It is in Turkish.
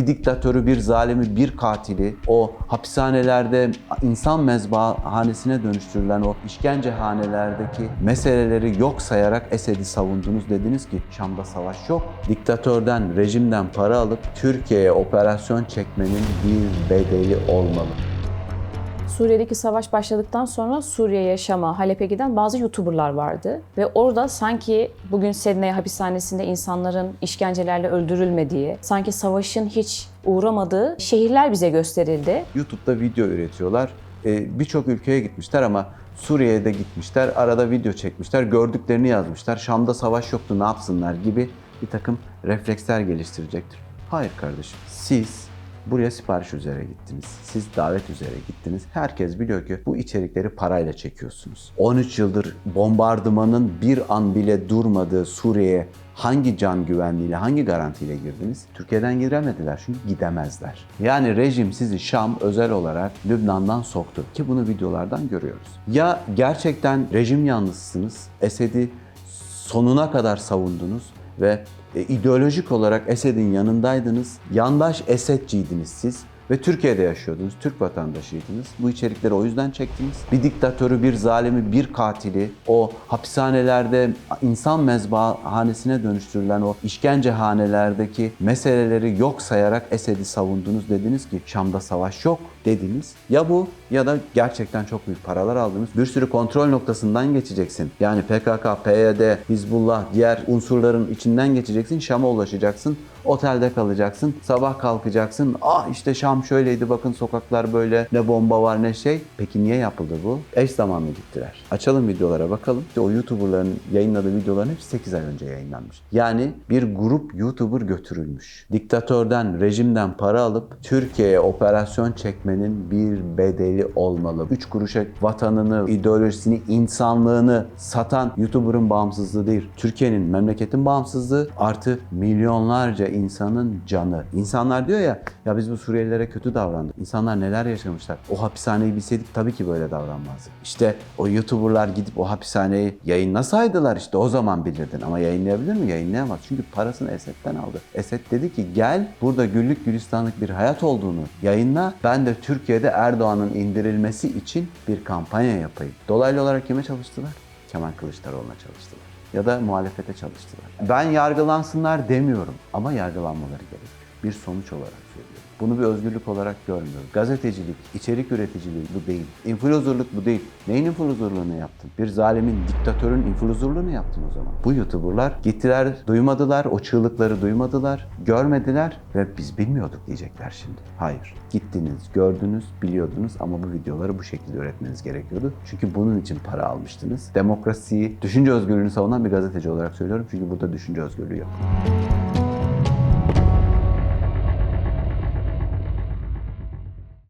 Bir diktatörü, bir zalimi, bir katili, o hapishanelerde insan mezbahanesine dönüştürülen o işkencehanelerdeki meseleleri yok sayarak Esed'i savundunuz. Dediniz ki Şam'da savaş yok. Diktatörden, rejimden para alıp Türkiye'ye operasyon çekmenin bir bedeli olmalı. Suriye'deki savaş başladıktan sonra Suriye'ye, Şam'a, Halep'e giden bazı YouTuber'lar vardı. Ve orada sanki bugün Sedney hapishanesinde insanların işkencelerle öldürülmediği, sanki savaşın hiç uğramadığı şehirler bize gösterildi. YouTube'da video üretiyorlar. Ee, Birçok ülkeye gitmişler ama Suriye'ye de gitmişler. Arada video çekmişler. Gördüklerini yazmışlar. Şam'da savaş yoktu ne yapsınlar gibi bir takım refleksler geliştirecektir. Hayır kardeşim. Siz buraya sipariş üzere gittiniz. Siz davet üzere gittiniz. Herkes biliyor ki bu içerikleri parayla çekiyorsunuz. 13 yıldır bombardımanın bir an bile durmadığı Suriye'ye hangi can güvenliğiyle, hangi garantiyle girdiniz? Türkiye'den giremediler çünkü gidemezler. Yani rejim sizi Şam özel olarak Lübnan'dan soktu ki bunu videolardan görüyoruz. Ya gerçekten rejim yanlısısınız, Esed'i sonuna kadar savundunuz ve e, ideolojik olarak Esed'in yanındaydınız. Yandaş Esedciydiniz siz ve Türkiye'de yaşıyordunuz. Türk vatandaşıydınız. Bu içerikleri o yüzden çektiniz. Bir diktatörü, bir zalimi, bir katili o hapishanelerde insan mezbahanesine dönüştürülen o işkencehanelerdeki meseleleri yok sayarak Esed'i savundunuz. Dediniz ki Şam'da savaş yok dediniz. Ya bu ya da gerçekten çok büyük paralar aldınız. Bir sürü kontrol noktasından geçeceksin. Yani PKK, PYD, Hizbullah, diğer unsurların içinden geçeceksin. Şam'a ulaşacaksın. Otelde kalacaksın. Sabah kalkacaksın. Ah işte Şam şöyleydi bakın sokaklar böyle. Ne bomba var ne şey. Peki niye yapıldı bu? Eş zamanlı gittiler. Açalım videolara bakalım. İşte o YouTuber'ların yayınladığı videoların hepsi 8 ay önce yayınlanmış. Yani bir grup YouTuber götürülmüş. Diktatörden, rejimden para alıp Türkiye'ye operasyon çekmenin bir bedeli olmalı. 3 kuruşa vatanını, ideolojisini, insanlığını satan YouTuber'ın bağımsızlığı değil. Türkiye'nin, memleketin bağımsızlığı artı milyonlarca insanın canı. İnsanlar diyor ya, ya biz bu Suriyelilere kötü davrandık. İnsanlar neler yaşamışlar. O hapishaneyi bilseydik tabii ki böyle davranmazdık. İşte o YouTuber'lar gidip o hapishaneyi yayınlasaydılar işte o zaman bilirdin. Ama yayınlayabilir mi? Yayınlayamaz. Çünkü parasını Esed'den aldı. Esed dedi ki gel burada güllük gülistanlık bir hayat olduğunu yayınla. Ben de Türkiye'de Erdoğan'ın indirilmesi için bir kampanya yapayım. Dolaylı olarak kime çalıştılar? Kemal Kılıçdaroğlu'na çalıştılar. Ya da muhalefete çalıştılar. Ben yargılansınlar demiyorum ama yargılanmaları gerekiyor. Bir sonuç olarak söylüyorum. Bunu bir özgürlük olarak görmüyorum. Gazetecilik, içerik üreticiliği bu değil. İnfluencerlık bu değil. Neyin influencerlığını yaptın? Bir zalimin, diktatörün influencerlığını yaptın o zaman. Bu YouTuber'lar gittiler, duymadılar, o çığlıkları duymadılar, görmediler ve biz bilmiyorduk diyecekler şimdi. Hayır. Gittiniz, gördünüz, biliyordunuz ama bu videoları bu şekilde üretmeniz gerekiyordu. Çünkü bunun için para almıştınız. Demokrasiyi, düşünce özgürlüğünü savunan bir gazeteci olarak söylüyorum. Çünkü burada düşünce özgürlüğü yok.